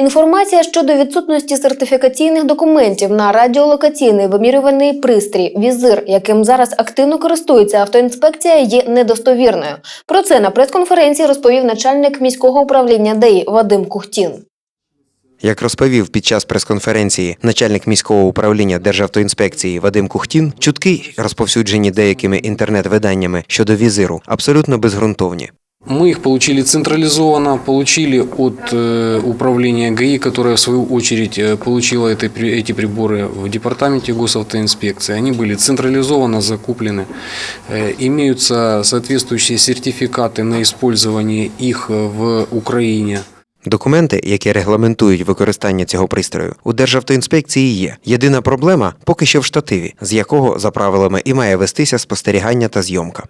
Інформація щодо відсутності сертифікаційних документів на радіолокаційний вимірювальний пристрій візир, яким зараз активно користується автоінспекція, є недостовірною. Про це на прес-конференції розповів начальник міського управління ДАІ Вадим Кухтін. Як розповів під час прес-конференції начальник міського управління Державтоінспекції Вадим Кухтін, чутки, розповсюджені деякими інтернет-виданнями щодо візиру, абсолютно безґрунтовні. Мы их получили централизованно, получили от э, управления ГАИ, которое в свою очередь э, получило это при- эти приборы в департаменте госавтоинспекции. Они были централизованно закуплены. Э, имеются соответствующие сертификаты на использование их э, в Украине. Документи, які регламентують використання цього пристрою, у Державтоінспекції є. Єдина проблема поки що в штативі, з якого за правилами і має вестися спостерігання та зйомка.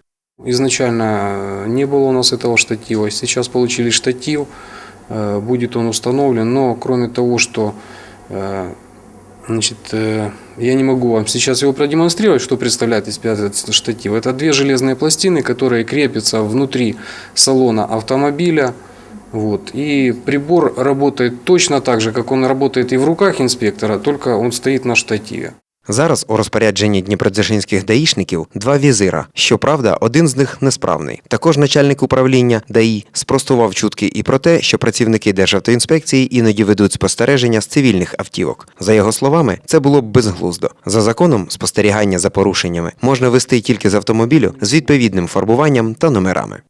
Изначально э, не было у нас этого штатива. Сейчас получили штатив, э, будет он установлен. Но кроме того, что э, значит, я не могу вам сейчас его продемонстрировать, что представляет из себя этот штатив. Это две железные пластины, которые крепятся внутри салона автомобиля. Вот. И прибор работает точно так же, как он работает и в руках инспектора, только он стоит на штативе. Зараз у розпорядженні дніпродзержинських даїшників два візира. Щоправда, один з них несправний. Також начальник управління ДАІ спростував чутки і про те, що працівники Державтоінспекції іноді ведуть спостереження з цивільних автівок. За його словами, це було б безглуздо. За законом, спостерігання за порушеннями можна вести тільки з автомобілю з відповідним фарбуванням та номерами.